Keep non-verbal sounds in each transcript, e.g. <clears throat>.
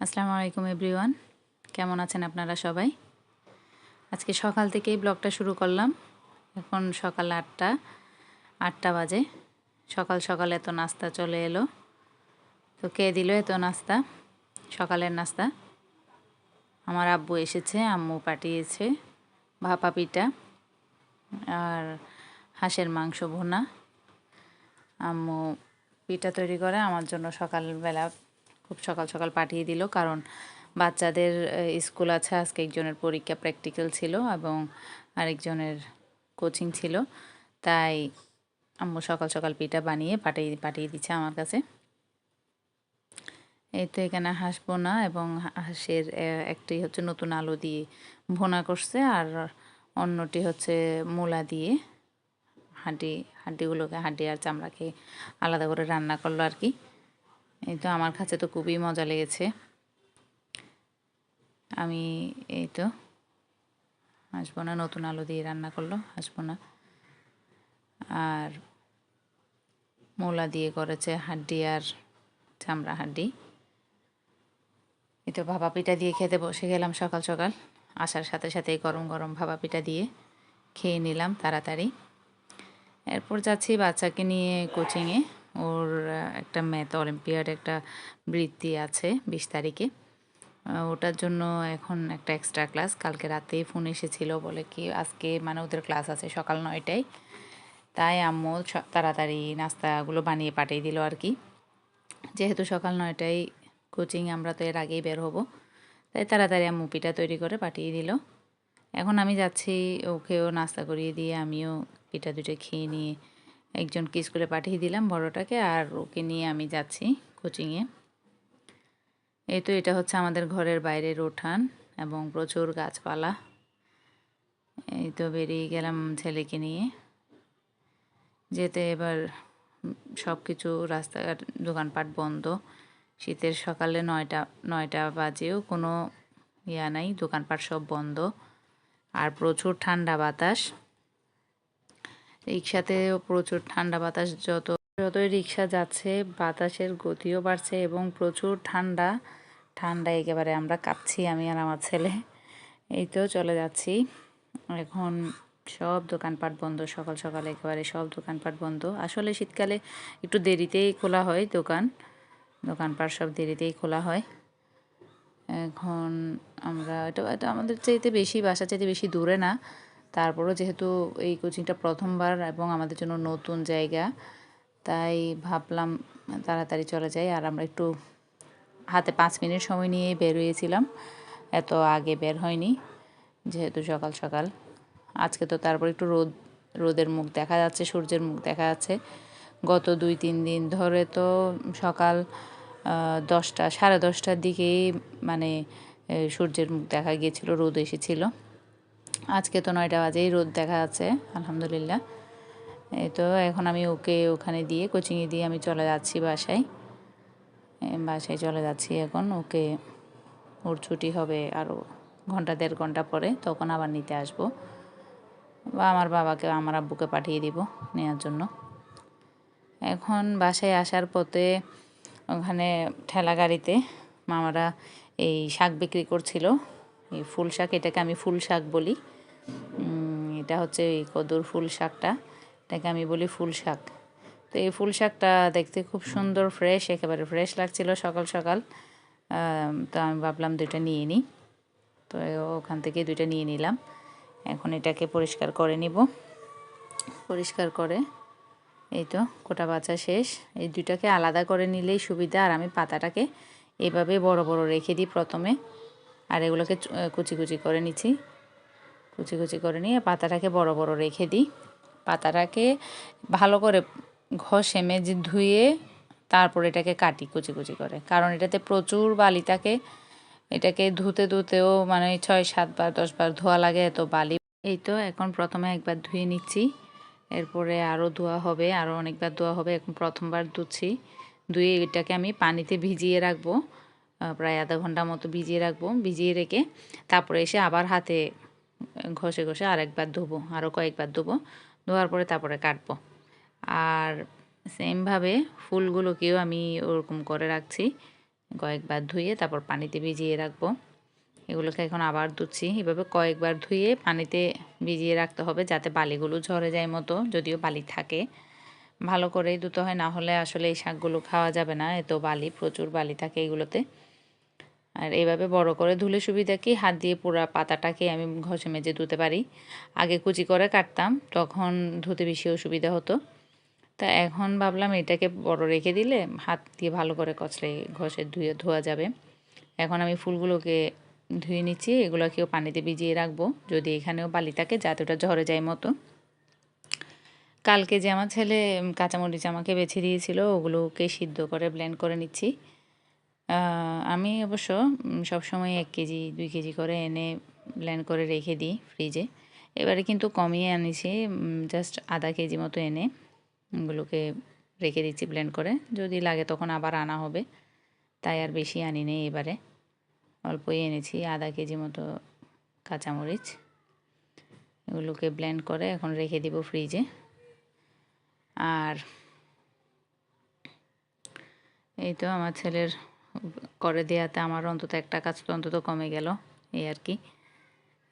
আসসালামু আলাইকুম, এভরিওয়ান। কেমন আছেন আপনারা সবাই? আজকে সকাল থেকেই ব্লগটা শুরু করলাম। এখন সকাল আটটা আটটা বাজে। সকাল সকাল এত নাস্তা চলে এলো। তো কে দিল এত নাস্তা? সকালের নাস্তা। আমার আব্বু এসেছে, আম্মু পাঠিয়েছে ভাপা পিঠা আর হাঁসের মাংস ভুনা। আম্মু পিঠা তৈরি করে, আমার জন্য সকালবেলা খুব সকাল সকাল পাঠিয়ে দিল, কারণ বাচ্চাদের স্কুল আছে, আজকে একজনের পরীক্ষা প্র্যাকটিক্যাল ছিল এবং আরেকজনের কোচিং ছিল। তাই আম্মু সকাল সকাল পিঠা বানিয়ে পাঠিয়ে পাঠিয়ে দিচ্ছে আমার কাছে। এই তো এখানে হাঁস বোনা এবং হাঁসের একটি হচ্ছে নতুন আলু দিয়ে ভোনা করছে আর অন্যটি হচ্ছে মূলা দিয়ে হাঁডি হাড্ডিগুলোকে হাড্ডি আর চামড়াকে আলাদা করে রান্না করল আর কি। এই তো আমার কাছে তো খুবই মজা লেগেছে। আমি এই তো হাসবো না, নতুন আলু দিয়ে রান্না করল হাসবো না। আর মোলা দিয়ে করেছে হাড্ডি আর চামড়া হাড্ডি। এই তো ভাপা পিঠা দিয়ে খেতে বসে গেলাম সকাল সকাল। আসার সাথে সাথে গরম গরম ভাপা পিঠা দিয়ে খেয়ে নিলাম তাড়াতাড়ি। এরপর যাচ্ছি বাচ্চাকে নিয়ে কোচিংয়ে ওর একটা ম্যাথ অলিম্পিয়াড একটা বৃত্তি আছে বিশ তারিখে। ওটার জন্য এখন একটা এক্সট্রা ক্লাস কালকে রাতেই ফোন এসেছিল বলে কি, আজকে মানে ওদের ক্লাস আছে সকাল নয়টায়। তাই আম্মু তাড়াতাড়ি নাস্তাগুলো বানিয়ে পাঠিয়ে দিল আর কি। যেহেতু সকাল নয়টায় কোচিং আমরা তো এর আগেই বের হব। তাই তাড়াতাড়ি আম্মু পিঠা তৈরি করে পাঠিয়ে দিল। এখন আমি যাচ্ছি, ওকেও নাস্তা করিয়ে দিয়ে আমিও পিঠা দুটো খেয়ে নিয়ে একজনকে স্কুলে পাঠিয়ে দিলাম বড়টাকে আর ওকে নিয়ে আমি যাচ্ছি কোচিংয়ে। এই তো এটা হচ্ছে আমাদের ঘরের বাইরের উঠান এবং প্রচুর গাছপালা। এই তো বেরিয়ে গেলাম ছেলেকে নিয়ে। যেতে এবার সব কিছু রাস্তাঘাট, দোকানপাট বন্ধ। শীতের সকালে নয়টা নয়টা বাজেও কোনো ইয়া নাই, দোকানপাট সব বন্ধ। আর প্রচুর ঠান্ডা বাতাস। রিক্সাতেও প্রচুর ঠান্ডা বাতাস, যত যতই রিক্সা যাচ্ছে, বাতাসের গতিও বাড়ছে এবং প্রচুর ঠান্ডা। ঠান্ডা একেবারে আমরা কাঁপছি, আমি আর আমার ছেলে। এই তো চলে যাচ্ছি। এখন সব দোকানপাট বন্ধ, সকাল সকাল একেবারে সব দোকানপাট বন্ধ। আসলে শীতকালে একটু দেরিতেই খোলা হয় দোকান। দোকানপাট সব দেরিতেই খোলা হয়। এখন আমরা, এটা আমাদের চাইতে বেশি বাসা চাইতে বেশি দূরে না। তারপরও যেহেতু এই কোচিংটা প্রথমবার এবং আমাদের জন্য নতুন জায়গা, তাই ভাবলাম তাড়াতাড়ি চলে যাই। আর আমরা একটু হাতে পাঁচ মিনিট সময় নিয়ে বের হয়েছিলাম। এত আগে বের হয়নি, যেহেতু সকাল সকাল। আজকে তো তারপর একটু রোদ, রোদের মুখ দেখা যাচ্ছে, সূর্যের মুখ দেখা যাচ্ছে। গত দুই, তিন দিন ধরে তো সকাল দশটা, সাড়ে দশটার দিকেই মানে সূর্যের মুখ দেখা গিয়েছিল, রোদ এসেছিল। আজকে তো নয়টা বাজেই রোদ দেখা যাচ্ছে, আলহামদুলিল্লাহ। এই তো এখন আমি ওকে ওখানে দিয়ে, কোচিংয়ে দিয়ে আমি চলে যাচ্ছি বাসায়। বাসায় চলে যাচ্ছি এখন, ওকে, ওর ছুটি হবে আরও ঘণ্টা দেড় ঘণ্টা পরে, তখন আবার নিতে আসব। বা আমার বাবাকে, আমার আব্বুকে পাঠিয়ে দিব নেওয়ার জন্য। এখন বাসায় আসার পথে ওখানে ঠেলা গাড়িতে মামারা এই শাক বিক্রি করছিল, এই ফুল শাক, এটাকে আমি ফুল শাক বলি। এটা হচ্ছে এই কদুর ফুল শাকটা। এটাকে আমি বলি ফুল শাক। তো এই ফুল শাকটা দেখতে খুব সুন্দর ফ্রেশ একেবারে ফ্রেশ লাগছিল সকাল সকাল। তো আমি ভাবলাম দুইটা নিয়ে নিই। তো ওখান থেকে দুইটা নিয়ে নিলাম। এখন এটাকে পরিষ্কার করে নিব। পরিষ্কার করে এই তো কোটা বাছা শেষ। এই দুইটাকে আলাদা করে নিলেই সুবিধা। আর আমি পাতাটাকে এভাবে বড় বড় রেখে দিই প্রথমে। আর এগুলোকে কুচি কুচি করে নিচ্ছি। কুচি কুচি করে নিয়ে পাতাটাকে বড় বড় রেখে দিই। পাতাটাকে ভালো করে ঘষে মেজে ধুয়ে তারপর এটাকে কাটি কুচি কুচি করে। কারণ এটাতে প্রচুর বালি থাকে। এটাকে ধুতে ধুতেও মানে ছয় সাতবার দশবার ধোয়া লাগে এত বালি। এই তো এখন প্রথমে একবার ধুয়ে নিচ্ছি। এরপরে আরও ধোয়া হবে আরও অনেকবার ধোয়া হবে। এখন প্রথমবার ধুচ্ছি। ধুয়ে এটাকে আমি পানিতে ভিজিয়ে রাখব। প্রায় আধা ঘণ্টা মতো ভিজিয়ে রাখব। ভিজিয়ে রেখে তারপরে এসে আবার হাতে ঘষে ঘষে আর একবার ধুবো আরও কয়েকবার ধুবো, ধোয়ার পরে তারপরে কাটবো। আর সেমভাবে ফুলগুলোকেও আমি ওরকম করে রাখছি, কয়েকবার ধুয়ে তারপর পানিতে ভিজিয়ে রাখব। এগুলোকে এখন আবার ধুচ্ছি, এভাবে কয়েকবার ধুয়ে পানিতে ভিজিয়ে রাখতে হবে যাতে বালিগুলো ঝরে যায় মতো, যদিও বালি থাকে। ভালো করেই ধুতে হয়, না হলে আসলে এই শাকগুলো খাওয়া যাবে না, এত বালি, প্রচুর বালি থাকে এগুলোতে। আর এইভাবে বড় করে ধুলে সুবিধা কি? হাত দিয়ে পুরো পাতাটাকে আমি ঘষে মেজে ধুতে পারি। আগে কুচি করে কাটতাম, তখন ধুতে বেশি অসুবিধা হতো। তা এখন ভাবলাম এটাকে বড় রেখে দিলে হাত দিয়ে ভালো করে কচলে ঘষে ধুয়ে ধোয়া যাবে। এখন আমি ফুলগুলোকে ধুয়ে নিচ্ছি, এগুলোকেও পানিতে ভিজিয়ে রাখব। যদি এখানেও বালি থাকে, যাতে ওটা ঝরে যায় মতো। কালকে যে আমার ছেলে কাঁচামরিচ আমাকে বেছে দিয়েছিল, ওগুলোকে সিদ্ধ করে ব্লেন্ড করে নিচ্ছি। আমি অবশ্য সবসময় এক কেজি, দুই কেজি করে এনে ব্লেন্ড করে রেখে দিই ফ্রিজে এবারে কিন্তু কমিয়ে আনিছি জাস্ট আধা কেজি মতো এনে ওগুলোকে রেখে দিচ্ছি ব্লেন্ড করে। যদি লাগে তখন আবার আনা হবে, তাই আর বেশি আনি নেই এবারে। অল্পই এনেছি, আধা কেজি মতো কাঁচামরিচ। এগুলোকে ব্লেন্ড করে এখন রেখে দিব ফ্রিজে আর এই তো আমার ছেলের করে দেওয়াতে আমার অন্তত একটা কাজ তো অন্তত কমে গেল, এই আর কি।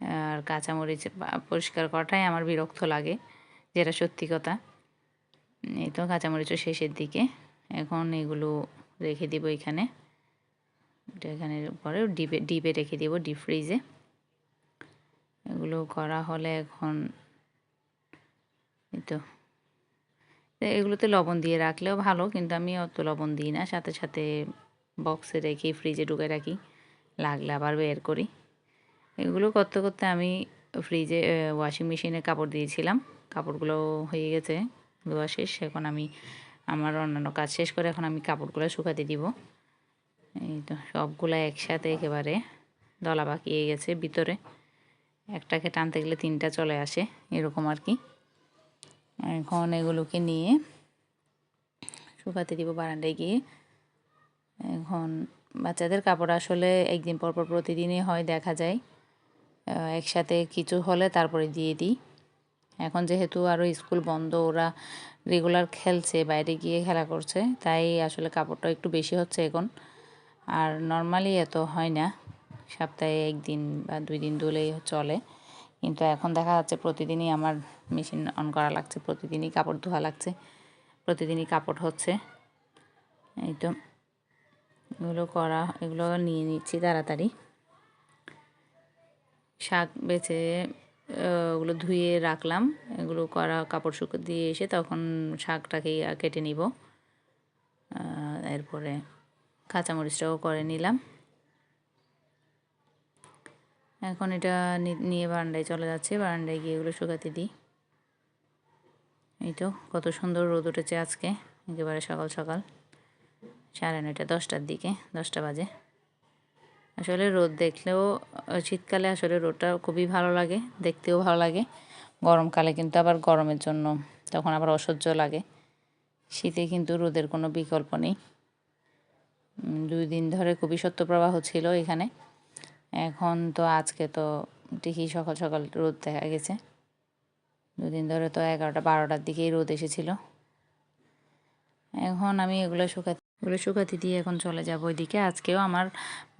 আর কাঁচামরিচ পরিষ্কার করাটাই আমার বিরক্ত লাগে, যেটা সত্যি কথা। এই তো কাঁচামরিচও শেষের দিকে, এখন এগুলো রেখে দিব এখানে। এখানে পরে ডিপে ডিপে রেখে দিব, ডিপ ফ্রিজে। এগুলো করা হলে এখন এই তো। এগুলোতে লবণ দিয়ে রাখলেও ভালো, কিন্তু আমি অত লবণ দিই না, সাথে সাথে বক্সে রেখে ফ্রিজে ঢুকে রাখি। লাগলে আবার বের করি। এগুলো করতে করতে আমি ফ্রিজে ওয়াশিং মেশিনে কাপড় দিয়েছিলাম। কাপড়গুলো হয়ে গেছে ধোয়া শেষ। এখন আমি আমার অন্যান্য কাজ শেষ করে এখন আমি কাপড়গুলো শুকাতে দিব। এই তো, সবগুলো একসাথে একেবারে দলা বাকিয়ে গেছে ভিতরে। একটাকে টানতে গেলে তিনটা চলে আসে, এরকম আর কি। এখন এগুলোকে নিয়ে শুকাতে দিব বারান্দায় গিয়ে। এখন বাচ্চাদের কাপড় আসলে একদিন পর পর প্রতিদিনই হয়, দেখা যায়। একসাথে কিছু হলে তারপরে দিয়ে দিই। এখন যেহেতু আরও স্কুল বন্ধ, ওরা রেগুলার খেলছে, বাইরে গিয়ে খেলা করছে, তাই আসলে কাপড়টা একটু বেশি হচ্ছে এখন। আর নর্মালি এত হয় না, সপ্তাহে একদিন বা দুই দিন ধুলেই চলে। কিন্তু এখন দেখা যাচ্ছে প্রতিদিনই আমার মেশিন অন করা লাগছে, প্রতিদিনই কাপড় ধোয়া লাগছে, প্রতিদিনই কাপড় হচ্ছে। এই তো। এগুলো করা, এগুলো নিয়ে নিচ্ছি তাড়াতাড়ি। শাক বেছে ওগুলো ধুয়ে রাখলাম। এগুলো করা কাপড় শুকো, দিয়ে এসে তখন শাকটাকে কেটে নিব। এরপরে কাঁচামরিচটাও করে নিলাম। এখন এটা নিয়ে বারান্দায় চলে যাচ্ছে। বারান্দায় গিয়ে এগুলো শুকাতে দিই। এই তো, কত সুন্দর রোদ উঠেছে আজকে। একেবারে সকাল সকাল। সাড়ে নয়টা, দশটার দিকে, দশটা বাজে। আসলে রোদ দেখলেও শীতকালে আসলে রোদটা খুবই ভালো লাগে, দেখতেও ভালো লাগে। গরমকালে কিন্তু আবার গরমের জন্য তখন আবার অসহ্য লাগে। শীতে কিন্তু রোদের কোনো বিকল্প নেই। দুই দিন ধরে খুবই সত্যপ্রবাহ ছিল এখানে। এখন তো আজকে তো ঠিকই সকাল সকাল রোদ দেখা গেছে। দুদিন ধরে তো এগারোটা, বারোটার দিকেই রোদ এসেছিল। এখন আমি এগুলো শুকাতে এগুলো শুকাতে দিয়ে এখন চলে যাব ওইদিকে। আজকেও আমার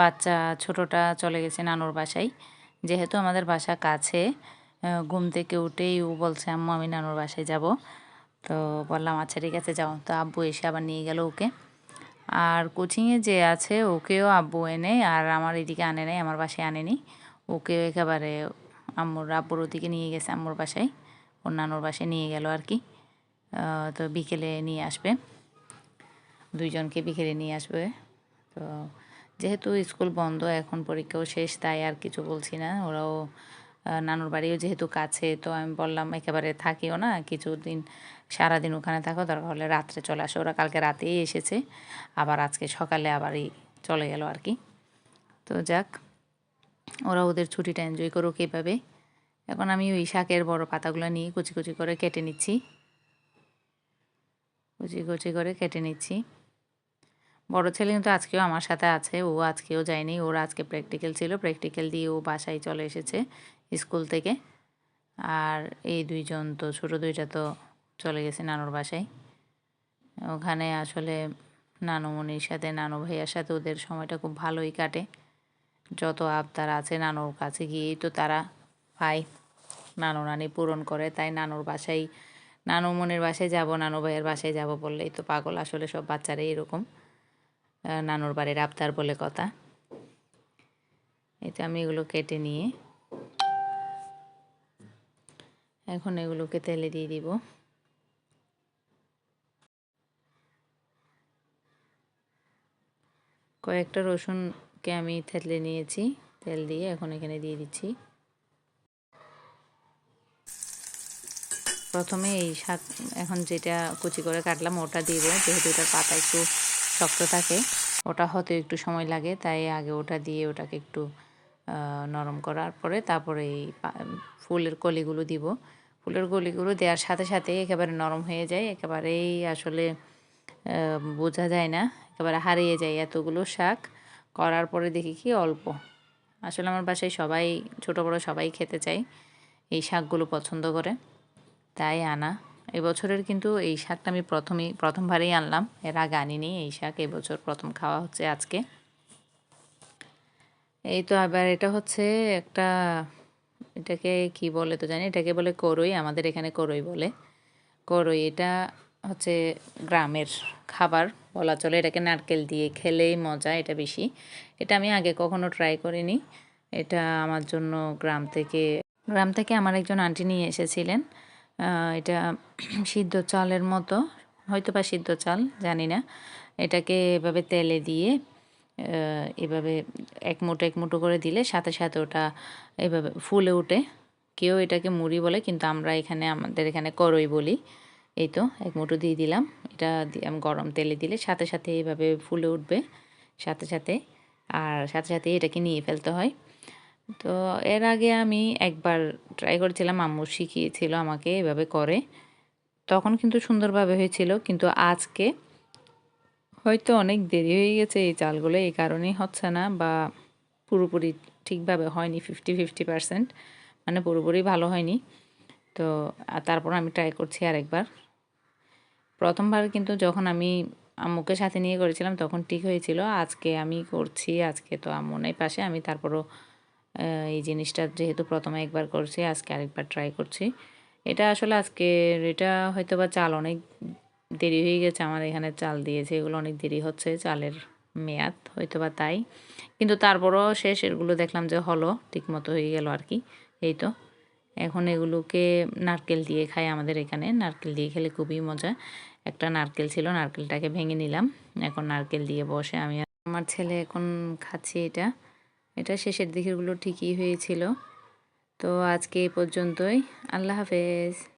বাচ্চা ছোটটা চলে গেছে নানুর বাসায়। যেহেতু আমাদের বাসা কাছে ঘুম থেকে উঠেই ও বলছে, আম্মু, আমি নানুর বাসায় যাব। তো বললাম আচ্ছা ঠিক আছে, যাও। তো আব্বু এসে আবার নিয়ে গেল ওকে। আর কোচিংয়ে যে আছে, ওকেও আব্বু এনে, আর আমার এদিকে আনে নেই, আমার বাসায় আনেনি। ওকেও একেবারে আম্মুর, আব্বুর ওদিকে নিয়ে গেছে আম্মুর বাসায়। ওর নানুর বাসায় নিয়ে গেল আর কি। তো বিকেলে নিয়ে আসবে। দুইজনকে বিকেলে নিয়ে আসবে। তো যেহেতু স্কুল বন্ধ, এখন পরীক্ষাও শেষ, তাই আর কিছু বলছি না। ওরাও নানুর বাড়িও যেহেতু কাছে, তো আমি বললাম, একেবারে থাকিও না, কিছুদিন, সারাদিন ওখানে থাকো দরকার হলে রাত্রে চলে আসো। ওরা কালকে রাতেই এসেছে। আবার আজকে সকালে আবারই চলে গেল আর কি। তো যাক, ওরা ওদের ছুটিটা এনজয় করুক এভাবে। এখন আমি ওই শাকের বড় পাতাগুলো নিয়ে কুচি কুচি করে কেটে নিচ্ছি। কুচি কুচি করে কেটে নিচ্ছি। বড় ছেলে কিন্তু আজকেও আমার সাথে আছে, ও আজকেও যায়নি, ওর আজকে প্র্যাকটিক্যাল ছিল প্র্যাকটিক্যাল দিয়ে ও বাসায় চলে এসেছে স্কুল থেকে। আর এই দুইজন তো, ছোটো দুইটা তো চলে গেছে নানুর বাসায়। ওখানে আসলে নানুমণির সাথে, নানু ভাইয়ার সাথে ওদের সময়টা খুব ভালোই কাটে। যত আবদার আছে নানুর কাছে গিয়েই তো তারা পায় নানু নানি পূরণ করে, তাই নানুর বাসায় নানু মনের বাসায় যাব, নানু ভাইয়ের বাসায় যাব বললেই তো পাগল, আসলে সব বাচ্চারাই এরকম। নানুর বাড়ির আবদার বলে কথা। এতে আমি এগুলো কেটে নিয়ে এখন এগুলোকে তেলে দিয়ে দিব। কয়েকটা রসুনকে আমি থেতলে নিয়েছি, তেল দিয়ে এখন এখানে দিয়ে দিচ্ছি। প্রথমে এই শাক, এখন যেটা কুচি করে কাটলাম ওটা দিব যেহেতু ওটার পাতা একটু শক্ত থাকে। ওটা হতে একটু সময় লাগে, তাই আগে ওটা দিয়ে ওটাকে একটু নরম করার পরে তারপরে এই ফুলের কলিগুলো দিব। ফুলের কলিগুলো দেওয়ার সাথে সাথে একেবারে নরম হয়ে যায়, একেবারেই আসলে বোঝা যায় না, একেবারে হারিয়ে যায় এতগুলো শাক। করার পরে দেখি কি অল্প। আসলে আমার বাসায় সবাই, ছোট বড় সবাই খেতে চায়, এই শাকগুলো পছন্দ করে। তাই আনা। এবছরের কিন্তু এই শাকটা আমি প্রথমেই প্রথমবারেই আনলাম। এর আগে আনিনি এই শাক এবছর প্রথম খাওয়া হচ্ছে আজকে। এই তো আবার এটা হচ্ছে একটা এটাকে কি বলে তো জানি? এটাকে বলে করই, আমাদের এখানে করই বলে। করই এটা হচ্ছে গ্রামের খাবার বলা চলে। এটাকে নারকেল দিয়ে খেলেই মজা, এটা বেশি। এটা আমি আগে কখনো ট্রাই করিনি। এটা আমার জন্য গ্রাম থেকে গ্রাম থেকে আমার একজন আন্টি নিয়ে এসেছিলেন। এটা <clears throat> সিদ্ধ চালের মতো হয়তো বা সিদ্ধ চাল জানি না এটাকে এভাবে তেলে দিয়ে এভাবে এক মুঠো এক মুঠো করে দিলে সাথে সাথে ওটা এভাবে ফুলে ওঠে। কেউ এটাকে মুড়ি বলে, কিন্তু আমরা এখানে, আমাদের এখানে করই বলি। এই তো, এক মুঠো দিয়ে দিলাম। এটা গরম তেলে দিলে সাথে সাথে এভাবে ফুলে উঠবে, সাথে সাথে। আর সাথে সাথে এটাকে নিয়ে ফেলতে হয়। তো এর আগে আমি একবার ট্রাই করেছিলাম, আম্মু শিখিয়েছিল আমাকে এভাবে করে। তখন কিন্তু সুন্দরভাবে হয়েছিল, কিন্তু আজকে হয়তো অনেক দেরি হয়ে গেছে এই চালগুলো, এই কারণেই হচ্ছে না বা পুরোপুরি ঠিকভাবে হয়নি ফিফটি ফিফটি পার্সেন্ট মানে পুরোপুরি ভালো হয়নি। তো তারপর আমি ট্রাই করছি আরেকবার। প্রথমবার কিন্তু যখন আমি আম্মুকে সাথে নিয়ে করেছিলাম, তখন ঠিক হয়েছিল, আজকে আমি করছি, আজকে তো আম্মু নেই পাশে, আমি তারপরও এই জিনিসটা যেহেতু প্রথমে একবার করছি, আজকে আরেকবার ট্রাই করছি। এটা আসলে আজকে, এটা হয়তো বা চাল অনেক দেরি হয়ে গেছে, আমার এখানে চাল দিয়েছে, এগুলো অনেক দেরি হচ্ছে, চালের মেয়াদ হয়তো বা তাই। কিন্তু তারপরও শেষ, এগুলো দেখলাম যে হলো, ঠিকমতো হয়ে গেল আর কি, এই তো। এখন এগুলোকে নারকেল দিয়ে খাই আমাদের এখানে, নারকেল দিয়ে খেলে খুবই মজা। একটা নারকেল ছিল, নারকেলটাকে ভেঙে নিলাম, এখন নারকেল দিয়ে বসে আমি আমার ছেলে এখন খাচ্ছি এটা। এটা শেষের দিকেরগুলো ঠিকই হয়েছিল। তো আজকে এই পর্যন্তই। আল্লাহ হাফেজ।